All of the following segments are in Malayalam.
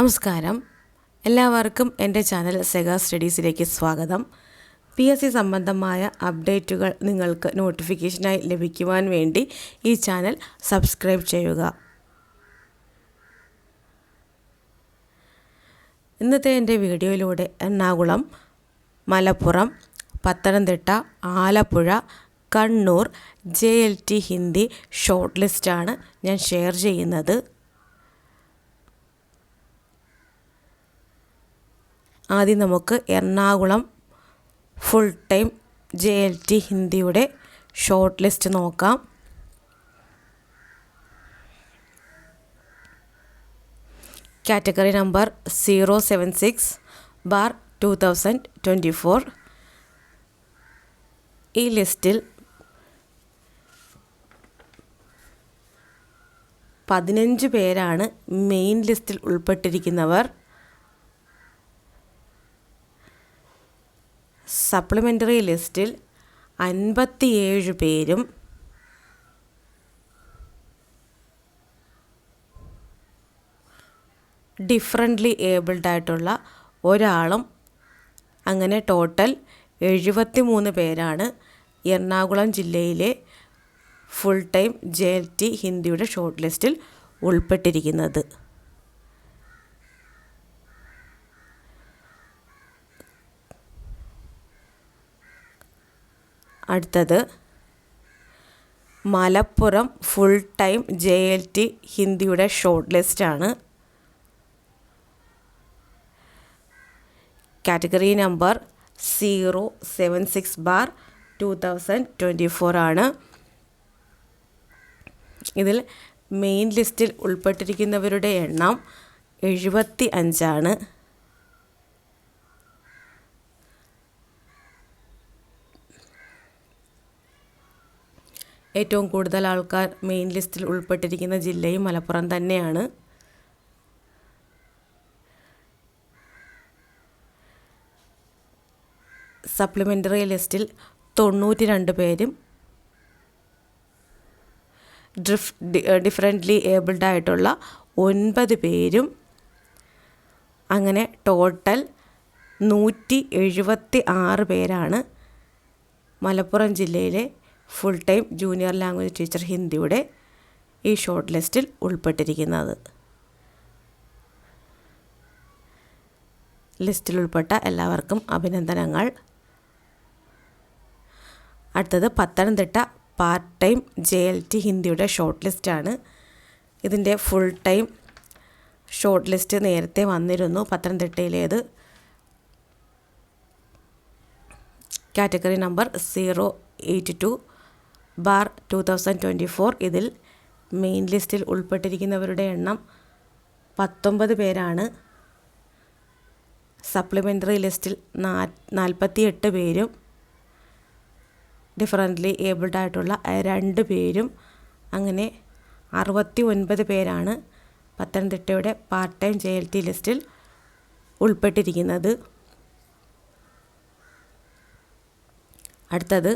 നമസ്കാരം. എല്ലാവർക്കും എന്റെ ചാനൽ സെഗ സ്റ്റഡീസിലേക്ക് സ്വാഗതം. പി എസ് സി സംബന്ധമായ അപ്ഡേറ്റുകൾ നിങ്ങൾക്ക് നോട്ടിഫിക്കേഷനായി ലഭിക്കുവാൻ വേണ്ടി ഈ ചാനൽ സബ്സ്ക്രൈബ് ചെയ്യുക. ഇന്നത്തെ എന്റെ വീഡിയോയിലൂടെ Ernakulam Malappuram Pathanamthitta Alappuzha Kannur J L T Hindi short ലിസ്റ്റാണ് ഞാൻ ഷെയർ ചെയ്യുന്നത്. ആദ്യം നമുക്ക് Ernakulam full time J L T ഹിന്ദിയുടെ short list നോക്കാം. Category number zero seven six bar two thousand twenty four ഈ ലിസ്റ്റിൽ പതിനഞ്ച് പേരാണ് മെയിൻ ലിസ്റ്റിൽ ഉൾപ്പെട്ടിരിക്കുന്നവർ. സപ്ലിമെന്ററി ലിസ്റ്റിൽ അൻപത്തിയേഴ് പേരും ഡിഫറന്റ്ലി ഏബിൾഡ് ആയിട്ടുള്ള ഒരാളും അങ്ങനെ ടോട്ടൽ എഴുപത്തി മൂന്ന് പേരാണ് എറണാകുളം ജില്ലയിലെ full time J L T ഹിന്ദിയുടെ short ലിസ്റ്റിൽ ഉൾപ്പെട്ടിരിക്കുന്നത്. അടുത്തത്. Malappuram full time J L T ഹിന്ദിയുടെ short ലിസ്റ്റാണ് category number zero seven six bar two thousand twenty four ആണ്. ഇതിൽ മെയിൻ ലിസ്റ്റിൽ ഉൾപ്പെട്ടിരിക്കുന്നവരുടെ എണ്ണം എഴുപത്തി അഞ്ചാണ് ഏറ്റവും കൂടുതൽ ആൾക്കാർ മെയിൻ ലിസ്റ്റിൽ ഉൾപ്പെട്ടിരിക്കുന്ന ജില്ലയും മലപ്പുറം തന്നെയാണ്. സപ്ലിമെന്ററി ലിസ്റ്റിൽ തൊണ്ണൂറ്റി രണ്ട് പേരും ഡിഫ് ഡിഫറെന്റ്ലി ഏബിൾഡ് ആയിട്ടുള്ള ഒൻപത് പേരും അങ്ങനെ ടോട്ടൽ നൂറ്റി എഴുപത്തി ആറ് പേരാണ് മലപ്പുറം ജില്ലയിലെ full time junior language teacher ഹിന്ദിയുടെ ഈ ഷോർട്ട് ലിസ്റ്റിൽ ഉൾപ്പെട്ടിരിക്കുന്നത്. ലിസ്റ്റിൽ ഉൾപ്പെട്ട എല്ലാവർക്കും അഭിനന്ദനങ്ങൾ. അടുത്തത് Pathanamthitta part time J L T ഹിന്ദിയുടെ short ലിസ്റ്റാണ് ഇതിന്റെ ഫുൾ ടൈം ഷോർട്ട് ലിസ്റ്റ് നേരത്തെ വന്നിരുന്നു. പത്തനംതിട്ടയിലേത്. Category number zero eight two bar two thousand twenty four ഇതിൽ മെയിൻ ലിസ്റ്റിൽ ഉൾപ്പെട്ടിരിക്കുന്നവരുടെ എണ്ണം പത്തൊമ്പത് പേരാണ്. സപ്ലിമെന്ററി ലിസ്റ്റിൽ നാ നാൽപ്പത്തി എട്ട് പേരും ഡിഫറന്റ്ലി ഏബിൾഡ് ആയിട്ടുള്ള രണ്ട് പേരും അങ്ങനെ അറുപത്തി ഒൻപത് പേരാണ് പത്തനംതിട്ടയുടെ part time J L T ലിസ്റ്റിൽ ഉൾപ്പെട്ടിരിക്കുന്നത്. അടുത്തത്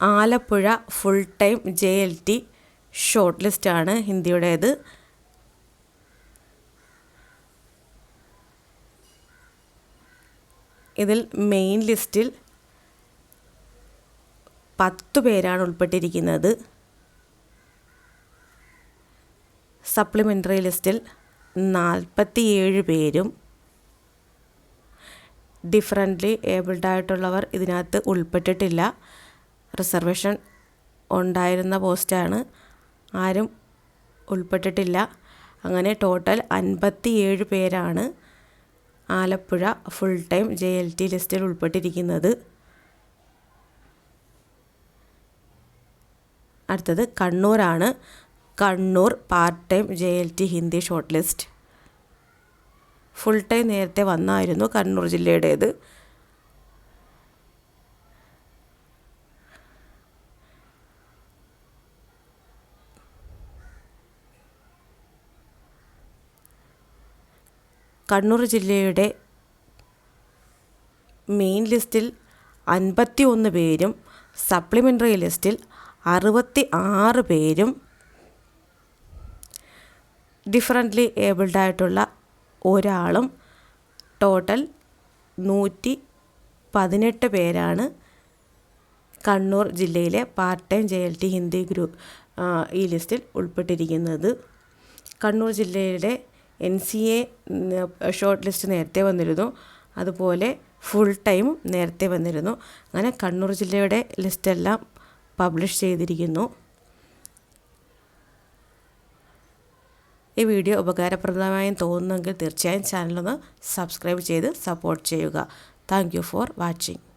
Alappuzha full time J L T short ലിസ്റ്റാണ് ഹിന്ദിയുടേത്. ഇതിൽ മെയിൻ ലിസ്റ്റിൽ പത്തു പേരാണ് ഉൾപ്പെട്ടിരിക്കുന്നത്. സപ്ലിമെന്ററി ലിസ്റ്റിൽ നാൽപ്പത്തിയേഴ് പേരും ഡിഫറന്റ്ലി ഏബിൾഡ് ആയിട്ടുള്ളവർ ഇതിനകത്ത് ഉൾപ്പെട്ടിട്ടില്ല. റിസർവേഷൻ ഉണ്ടായിരുന്ന പോസ്റ്റാണ്. ആരും ഉൾപ്പെട്ടിട്ടില്ല. അങ്ങനെ ടോട്ടൽ അൻപത്തിയേഴ് പേരാണ് Alappuzha full time J L T ലിസ്റ്റിൽ ഉൾപ്പെട്ടിരിക്കുന്നത്. അടുത്തത് കണ്ണൂരാണ്. Kannur part time J L T Hindi short list. Full time നേരത്തെ വന്നായിരുന്നു കണ്ണൂർ ജില്ലയുടേത്. കണ്ണൂർ ജില്ലയുടെ മെയിൻ ലിസ്റ്റിൽ അൻപത്തി ഒന്ന് പേരും സപ്ലിമെന്ററി ലിസ്റ്റിൽ അറുപത്തി ആറ് പേരും ഡിഫറന്റ്ലി ഏബിൾഡ് ആയിട്ടുള്ള ഒരാളും ടോട്ടൽ നൂറ്റി പതിനെട്ട് പേരാണ് കണ്ണൂർ ജില്ലയിലെ part time J L T Hindi group ഈ ലിസ്റ്റിൽ ഉൾപ്പെട്ടിരിക്കുന്നത്. കണ്ണൂർ ജില്ലയുടെ N C A short list നേരത്തെ വന്നിരുന്നു. അതുപോലെ ഫുൾ ടൈം നേരത്തെ വന്നിരുന്നു. അങ്ങനെ കണ്ണൂർ ജില്ലയുടെ ലിസ്റ്റെല്ലാം പബ്ലിഷ് ചെയ്തിരിക്കുന്നു. ഈ വീഡിയോ ഉപകാരപ്രദമായും തോന്നുന്നെങ്കിൽ തീർച്ചയായും ചാനലൊന്ന് സബ്സ്ക്രൈബ് ചെയ്ത് സപ്പോർട്ട് ചെയ്യുക. Thank for watching